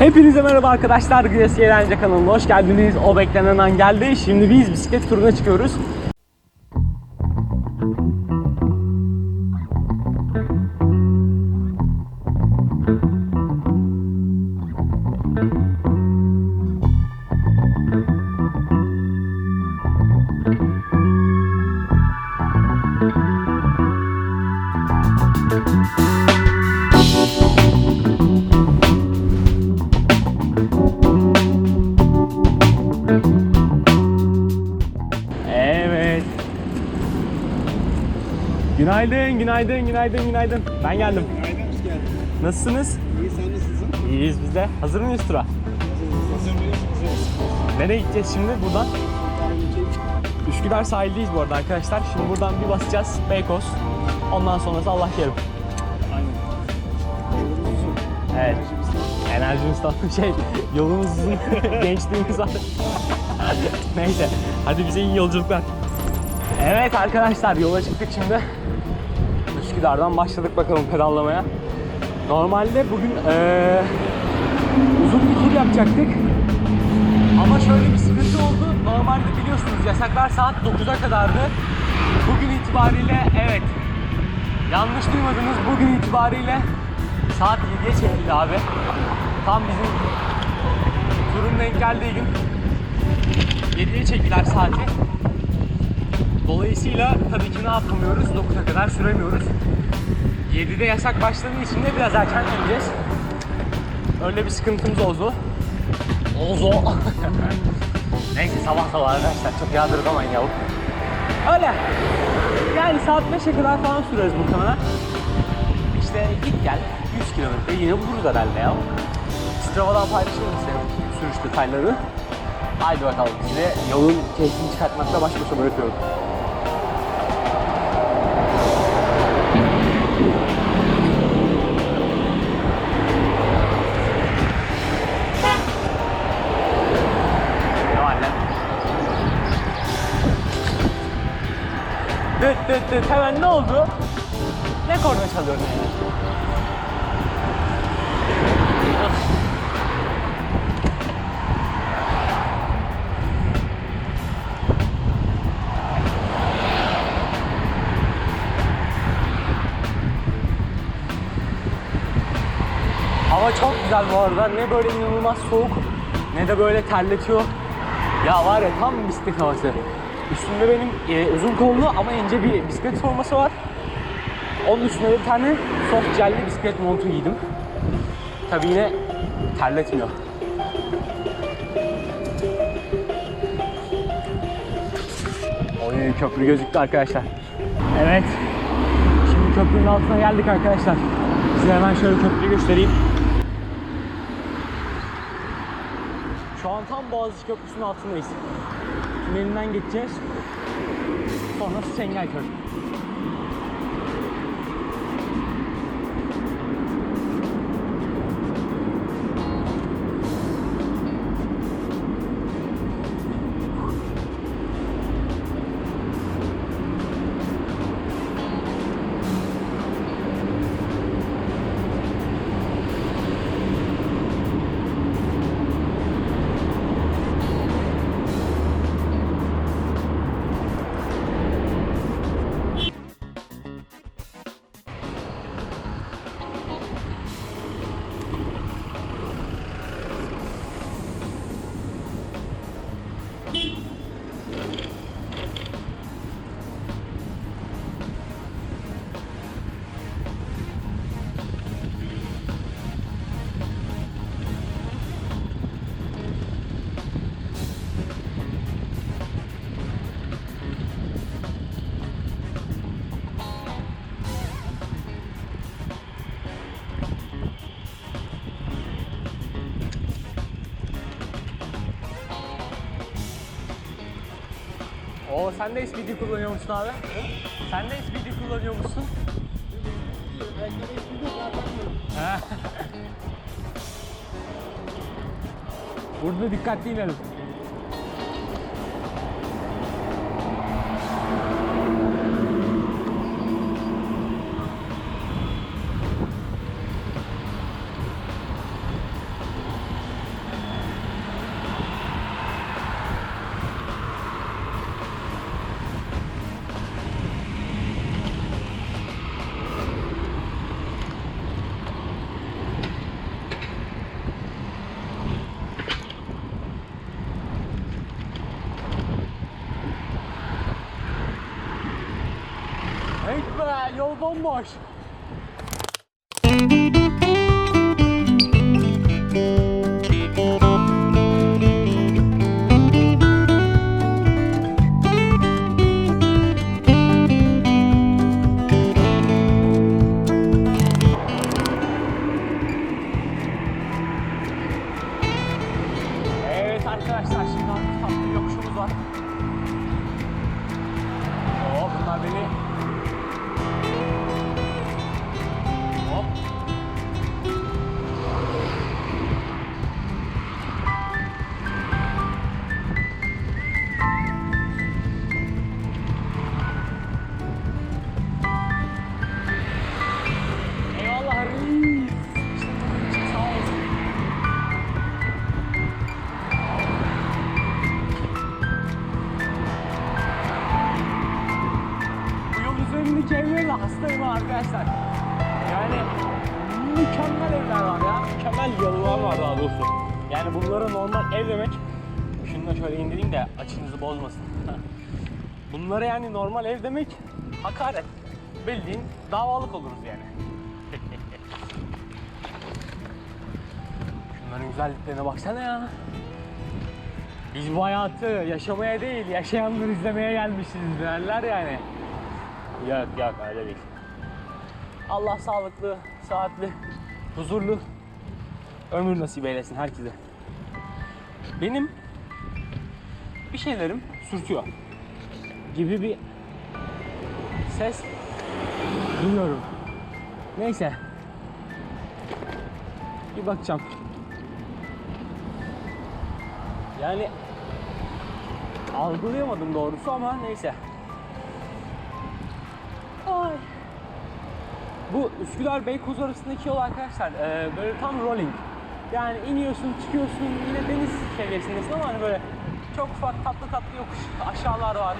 Hepinize merhaba arkadaşlar. Güneş Eğlence kanalına hoş geldiniz. O beklenen an geldi. Şimdi biz bisiklet turuna çıkıyoruz. Günaydın, günaydın, günaydın. Ben geldim. Günaydın, hoş geldin. Nasılsınız? İyi, sen nasılsın? İyiyiz biz de. Hazır mıyız tura? Hazır mıyız? Nereye gideceğiz şimdi buradan? Üsküdar sahildeyiz bu arada arkadaşlar. Şimdi buradan bir basacağız Beykoz. Ondan sonrası Allah kerim. Aynen. Evet. Enerjimiz tam şey yolumuz uzun gençliğimiz var. Neyse hadi bize iyi yolculuklar. Evet arkadaşlar yola çıktık şimdi. Üsküdar'dan başladık bakalım pedallamaya. Normalde bugün eee, uzun bir tur yapacaktık. Ama şöyle bir sıkıntı oldu. Normalde biliyorsunuz yasaklar saat 9'a kadardı. Bugün itibariyle evet yanlış duymadınız bugün itibariyle saat 7'ye çekildi abi. Tam bizim turun denk geldiği gün 7'ye çektiler saati. Dolayısıyla tabii ki ne yapamıyoruz? 9'a kadar süremiyoruz. 7'de yasak başladığı için de biraz erken ineceğiz. Öyle bir sıkıntımız oldu. Oldu. Neyse sabah sabah arkadaşlar çok yağdırdamayın yavuk. Öyle. Yani saat 5'e kadar falan süreriz muhtemelen. İşte git gel 100 kilometre yine buluruz herhalde ya. Strava'dan paylaşırım size sürüş detayları. Haydi bakalım size yolun keyfini çıkartmakla baş başa bırakıyorum. Dıt dıt hemen ne oldu? Ne korna çalıyorsun yani? Hava çok güzel bu arada. Ne böyle inanılmaz soğuk ne de böyle terletiyor. Ya var ya tam bisiklet havası. Üstümde benim e, uzun kollu ama ince bir bisiklet forması var. Onun üstüne bir tane soft jelli bisiklet montu giydim. Tabii yine terletmiyor. Oy köprü gözüktü arkadaşlar. Evet. Şimdi köprünün altına geldik arkadaşlar. Size hemen şöyle köprüyü göstereyim. Şu an tam Boğaziçi Köprüsü'nün altındayız. Tünelinden geçeceğiz. Sonrası Çengelköy. Sen de SPD kullanıyor musun abi? Sen de SPD kullanıyor musun? Ha. Burada dikkatli inelim. Güzel yol bomboş. Evet arkadaşlar açınızı bozmasın. Bunlara yani normal ev demek hakaret. Bildiğin davalık oluruz yani. Şunların güzelliklerine baksana ya. Biz bu hayatı yaşamaya değil, yaşayanları izlemeye gelmişiz derler yani. Yok yok öyle değil. Allah sağlıklı, saatli, huzurlu ömür nasip eylesin herkese. Benim bir şeylerim sürtüyor gibi bir ses duyuyorum. Neyse. Bir bakacağım. Yani algılayamadım doğrusu ama neyse. Ay. Bu Üsküdar Beykoz arasındaki yol arkadaşlar e, böyle tam rolling. Yani iniyorsun çıkıyorsun yine deniz seviyesindesin ama hani böyle çok ufak tatlı tatlı yokuş aşağılar var.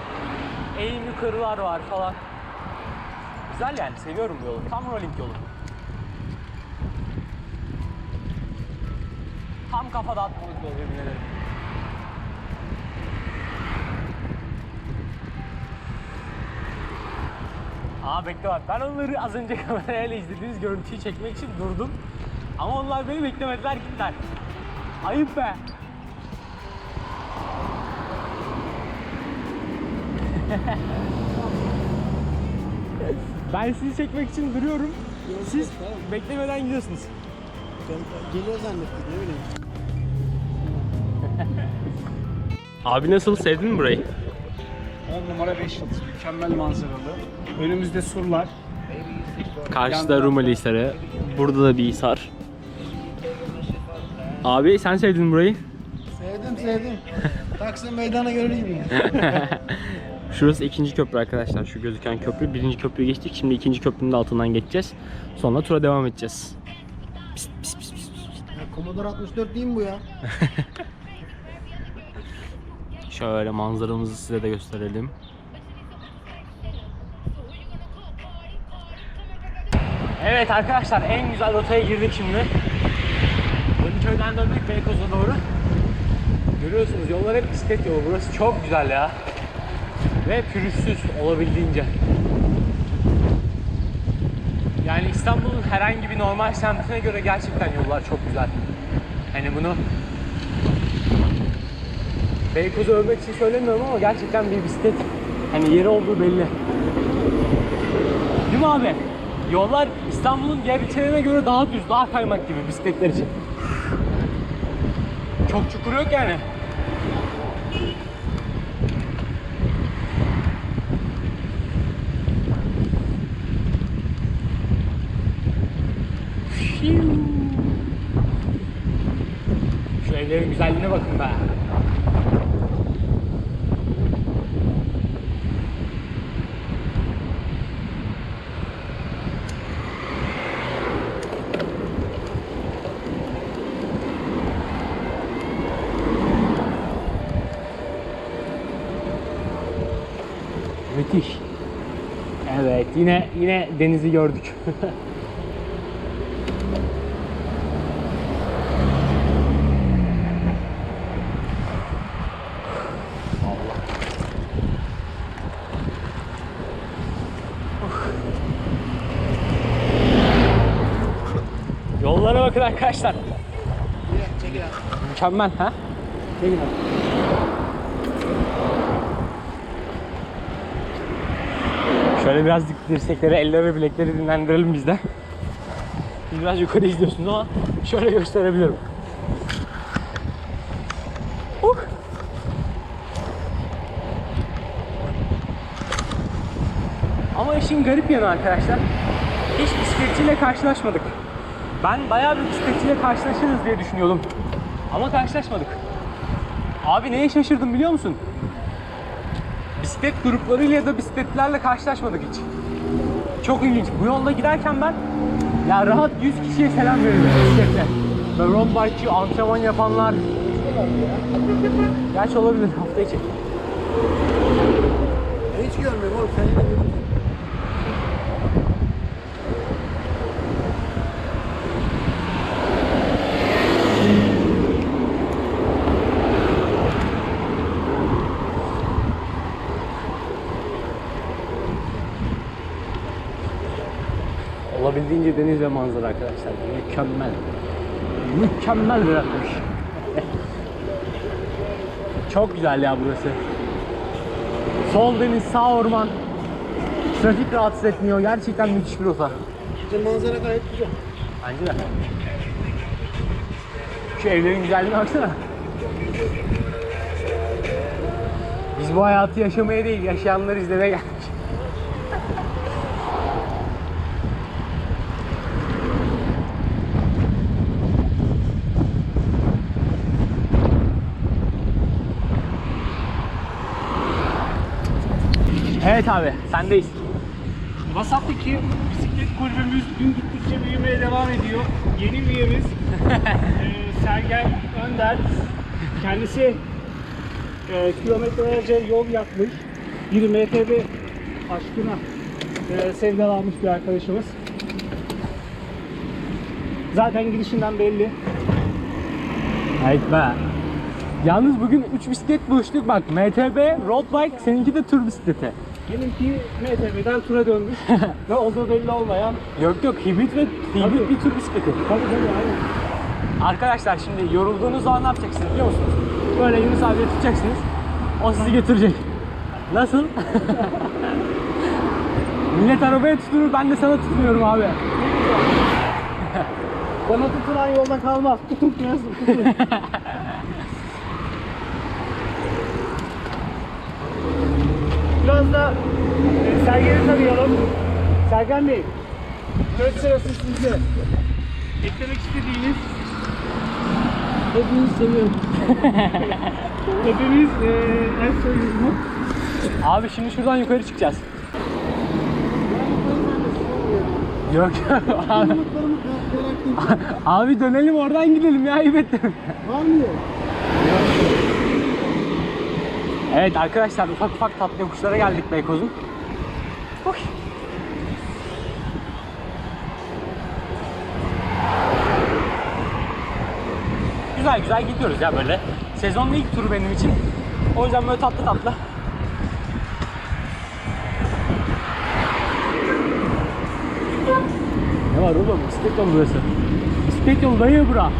Eğim yukarılar var falan. Güzel yani seviyorum bu yolu. Tam rolling yolu. Tam kafada atmalık yol yemin ederim. Aa bekle bak ben onları az önce kamerayla izlediğiniz görüntüyü çekmek için durdum. Ama onlar beni beklemediler gittiler. Ayıp be. ben sizi çekmek için duruyorum. Siz beklemeden gidiyorsunuz. Geliyor zannettik ne bileyim. Abi nasıl sevdin mi burayı? 10 numara 5 yıldız. Mükemmel manzaralı. Önümüzde surlar. Karşıda Rumeli Hisarı. Burada da bir hisar. Abi sen sevdin burayı? Sevdim sevdim. Taksim meydana göreyim ya. Şurası ikinci köprü arkadaşlar. Şu gözüken köprü. Birinci köprüyü geçtik. Şimdi ikinci köprünün de altından geçeceğiz. Sonra tura devam edeceğiz. Pist, pist, pist, pist. Commodore 64 değil mi bu ya? Şöyle manzaramızı size de gösterelim. Evet arkadaşlar en güzel rotaya girdik şimdi. Kadıköy'den döndük Beykoz'a doğru. Görüyorsunuz yollar hep bisiklet yolu. Burası çok güzel ya. Ve pürüzsüz olabildiğince. Yani İstanbul'un herhangi bir normal semtine göre gerçekten yollar çok güzel. Hani bunu Beykoz'u övmek için söylemiyorum ama gerçekten bir bisiklet hani yeri olduğu belli. Değil mi abi? Yollar İstanbul'un diğer ilçelerine göre daha düz, daha kaymak gibi bisikletler için. Çok çukur yok yani. Şu evlerin güzelliğine bakın be. Yine yine denizi gördük. Yollara bakın arkadaşlar. Mükemmel ha? Ne güzel. Şöyle biraz dirsekleri, elleri ve bilekleri dinlendirelim biz de. Siz biraz yukarı izliyorsunuz ama şöyle gösterebilirim. Uh. Ama işin garip yanı arkadaşlar, hiç bisikletçiyle karşılaşmadık. Ben bayağı bir bisikletçiyle karşılaşırız diye düşünüyordum. Ama karşılaşmadık. Abi neye şaşırdım biliyor musun? Bisiklet gruplarıyla ya da bisikletlerle karşılaşmadık hiç. Çok ilginç. Bu yolda giderken ben ya rahat 100 kişiye selam veririm bisikletle. Böyle road bike'çi, antrenman yapanlar. Gerçi olabilir hafta içi. Hiç görmüyorum oğlum sen yine görüyorsun. Olabildiğince deniz ve manzara arkadaşlar. Mükemmel. Mükemmel bir atmış. Çok güzel ya burası. Sol deniz, sağ orman. Trafik rahatsız etmiyor. Gerçekten müthiş bir rota. Bizim manzara gayet güzel. Bence de. Şu evlerin güzelliğine baksana. Biz bu hayatı yaşamaya değil, yaşayanları izlemeye geldik. Evet abi, sendeyiz. Vasat'taki bisiklet kulübümüz gün gittikçe büyümeye devam ediyor. Yeni üyemiz eee Sergen Önder. Kendisi eee kilometrelerce yol yapmış. Bir MTB aşkına eee sevdalanmış bir arkadaşımız. Zaten girişinden belli. Evet be. Yalnız bugün 3 bisiklet buluştuk bak. MTB, road bike, seninki de tur bisikleti. Benimki MTB'den tura dönmüş ve olduğu belli olmayan Yok yok hibrit ve hibrit bir tur bisikleti. Tabii tabii aynen. Arkadaşlar şimdi yorulduğunuz zaman ne yapacaksınız biliyor musunuz? Böyle Yunus abiye tutacaksınız. O sizi götürecek. Nasıl? Millet arabaya tutunur ben de sana tutunuyorum abi. Bana tutulan yolda kalmaz. Tutun tutun. Biraz da e, Sergen'i tanıyalım. Sergen Bey, söz sırası sizde. Eklemek istediğiniz Hepinizi seviyorum. hepimiz e, el soyuz mu? Abi şimdi şuradan yukarı çıkacağız. Yok yok abi, abi dönelim oradan gidelim ya ayıp ettim. Var mı? Evet arkadaşlar ufak ufak tatlı yokuşlara geldik Beykoz'un. Güzel güzel gidiyoruz ya böyle. Sezonun ilk turu benim için. O yüzden böyle tatlı tatlı. Ne var oğlum? Bisiklet yolu burası. Bisiklet yolu dayı bura.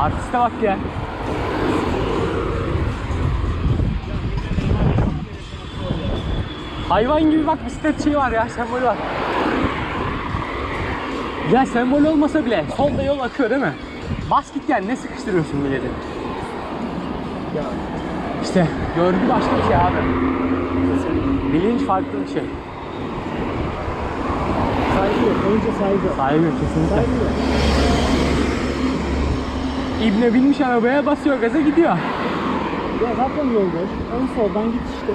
Artiste bak ya. Hayvan gibi bak bisiklet şeyi var ya sembolü var. Ya sembol olmasa bile solda yol akıyor değil mi? Bas git yani ne sıkıştırıyorsun milleti? İşte görgü başka bir şey abi. Bilinç farklı bir şey. Saygı yok. Önce saygı. Sahibi kesinlikle. Saygı. İbne binmiş arabaya basıyor gaza gidiyor. Ya zaten yol boş. Ön soldan git işte.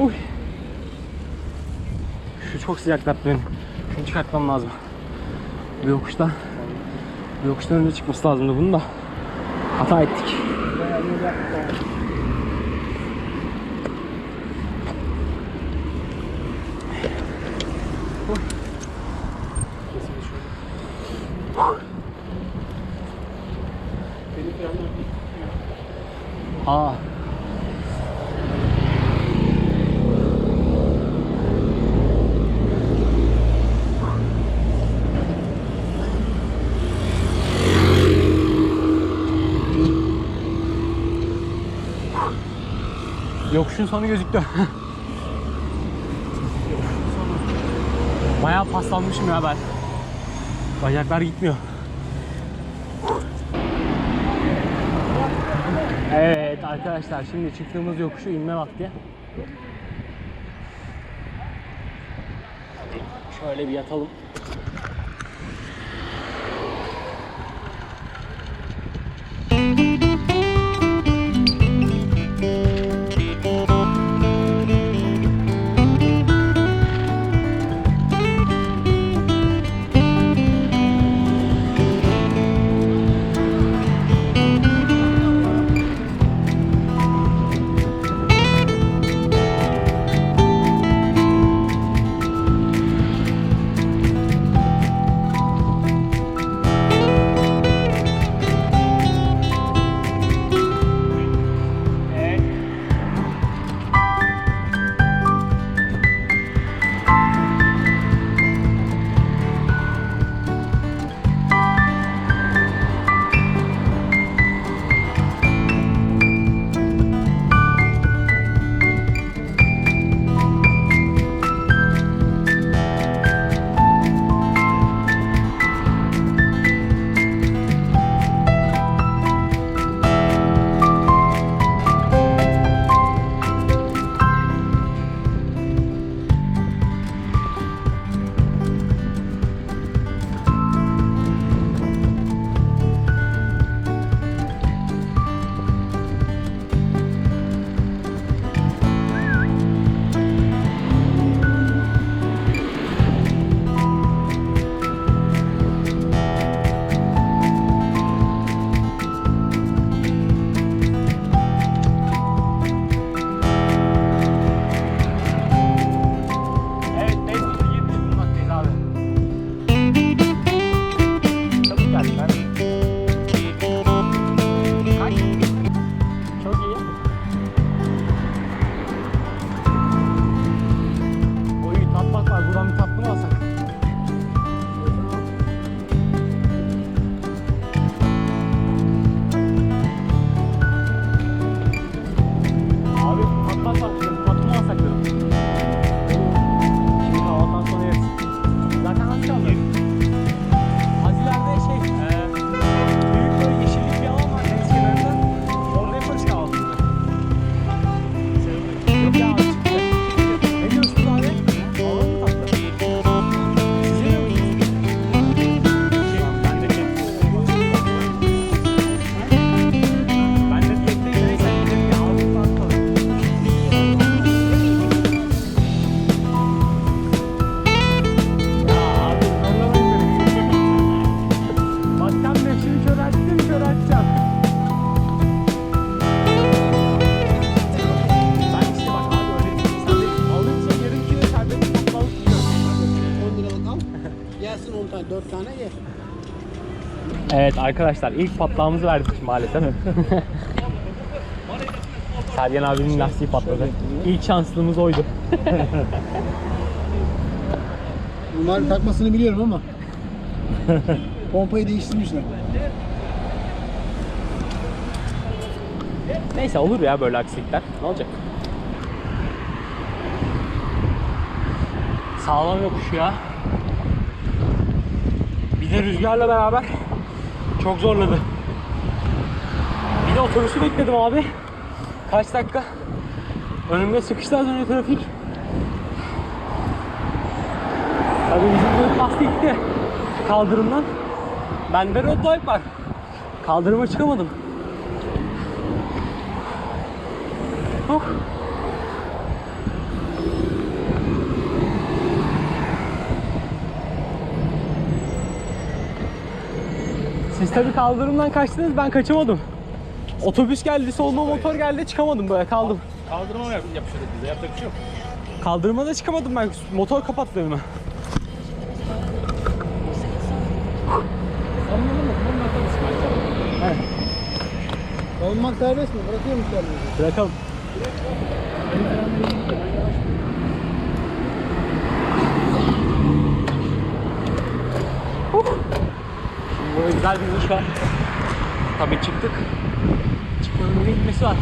Uy. Şu çok sıcaklattı beni. Şunu çıkartmam lazım. Bir yokuşta. Bir yokuştan önce çıkması lazımdı bunun da. Hata ettik. Bayağı Yokuşun sonu gözüktü. Bayağı paslanmışım ya ben. Bacaklar gitmiyor. Evet arkadaşlar şimdi çıktığımız yokuşu inme vakti. Şöyle bir yatalım. Evet arkadaşlar ilk patlağımızı verdik maalesef. Sergen abinin lastiği patladı. İlk şanslığımız oydu. Bunların takmasını biliyorum ama. Pompayı değiştirmişler. Neyse olur ya böyle aksilikler. Ne olacak? Sağlam yokuş ya. Bir de rüzgarla beraber çok zorladı. Bir de otobüsü bekledim abi. Kaç dakika? Önümde sıkıştı az önce trafik. Tabii bizim bu lastik gitti. Kaldırımdan. Bende road bike var. Kaldırıma çıkamadım. Oh. Siz tabii kaldırımdan kaçtınız ben kaçamadım. Otobüs geldi, soluma motor geldi çıkamadım böyle kaldım. Kaldırma mı yapıştırdık bize? Yapacak bir şey yok. Kaldırıma da çıkamadım ben. Motor kapattı önüme. Olmak serbest mi? Bırakıyor musun kendinizi? Bırakalım. Huh. Şimdi böyle güzel bir iniş var. Tabii çıktık. Çıkmanın bir hikmesi var.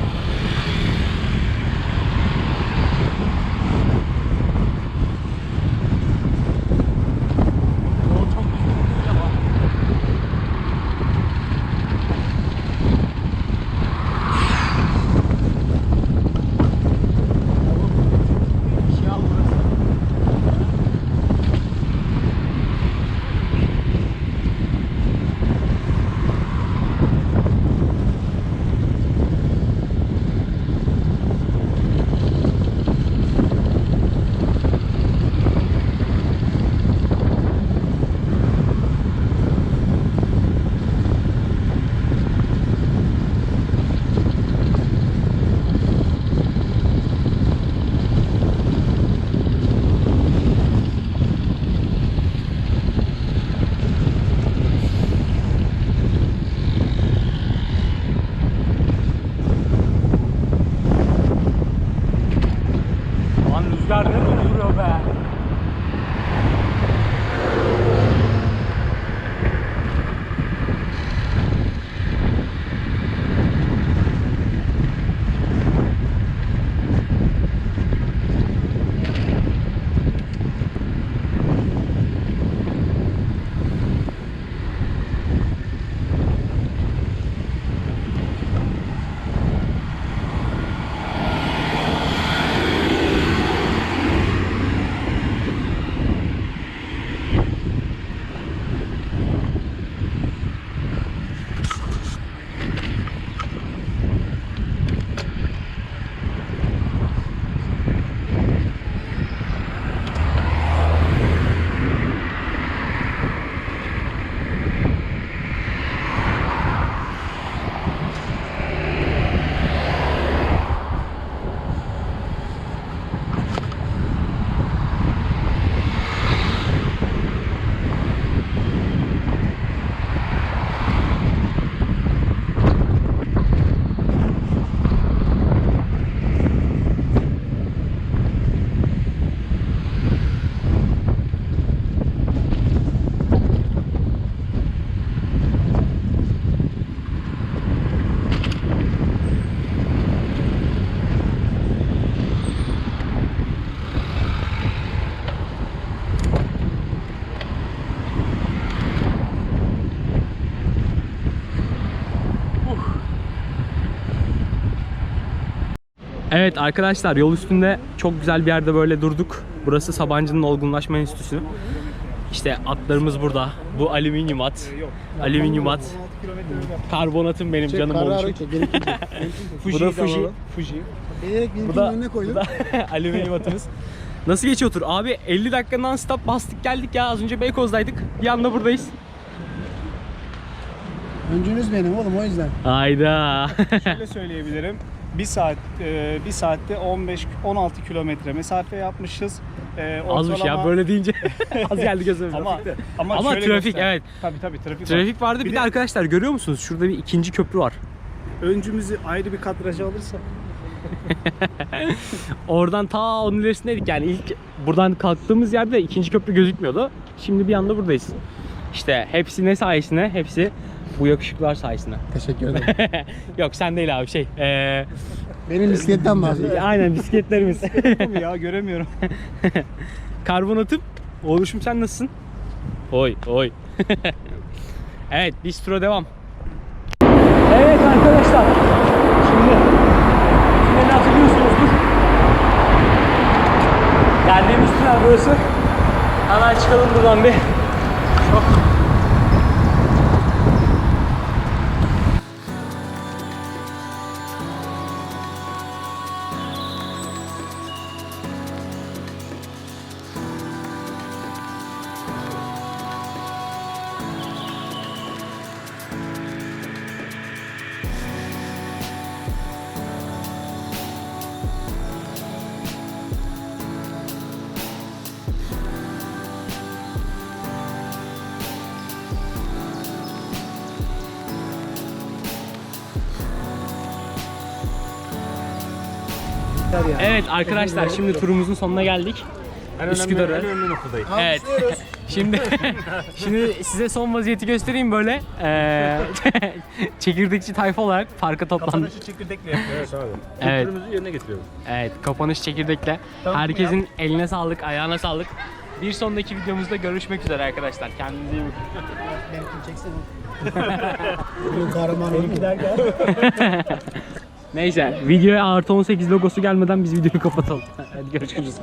Evet arkadaşlar yol üstünde çok güzel bir yerde böyle durduk. Burası Sabancı'nın Olgunlaşma Enstitüsü. İşte atlarımız burada. Bu alüminyum at. Alüminyum at. Karbonatım benim Çek, canım kararı oluşum. çek. Gerekli. Bu da Fuji. Fuji. Bilerek Bu benimkinin da, önüne koydum. alüminyum atımız. Nasıl geçiyor tur? Abi 50 dakika non stop bastık geldik ya. Az önce Beykoz'daydık. Bir anda buradayız. Öncünüz benim oğlum o yüzden. Hayda. Şöyle söyleyebilirim. Bir saat, e, bir saatte 15-16 kilometre mesafe yapmışız. E, Azmış ya ortalama- böyle deyince az geldi gözüme. Ama, ama, Ama trafik, göster- evet. Tabii tabii trafik, var. Trafik vardı. Bir, Bir de de- arkadaşlar görüyor musunuz? Şurada bir ikinci köprü var. Öncümüzü ayrı bir kadraja alırsak. Oradan ta onun ilerisindeydik yani ilk buradan kalktığımız yerde ikinci köprü gözükmüyordu. Şimdi bir anda buradayız. İşte hepsi ne sayesinde? Hepsi bu yakışıklar sayesinde. Teşekkür ederim. Yok sen değil abi şey. Ee, Benim bisikletten bahsediyorum. aynen bisikletlerimiz. Ya göremiyorum. Karbonatım. Oluşum sen nasılsın? Oy oy. evet biz tura devam. Evet arkadaşlar. Şimdi tüneli hatırlıyorsunuzdur. Geldiğimiz tünel burası. Hemen çıkalım buradan bir. Çok Evet arkadaşlar şimdi turumuzun sonuna geldik. Üsküdar'a. Evet. Şimdi şimdi size son vaziyeti göstereyim böyle. Ee, çekirdekçi tayfa olarak parka toplandık. çekirdekle yapıyoruz abi. Evet. yerine getiriyoruz. Evet, kapanış çekirdekle. Herkesin eline sağlık, ayağına sağlık. Bir sonraki videomuzda görüşmek üzere arkadaşlar. Kendinize iyi bakın. Benimkini çeksene. Bunun kahramanı. Neyse, videoya artı 18 logosu gelmeden biz videoyu kapatalım. Hadi görüşürüz.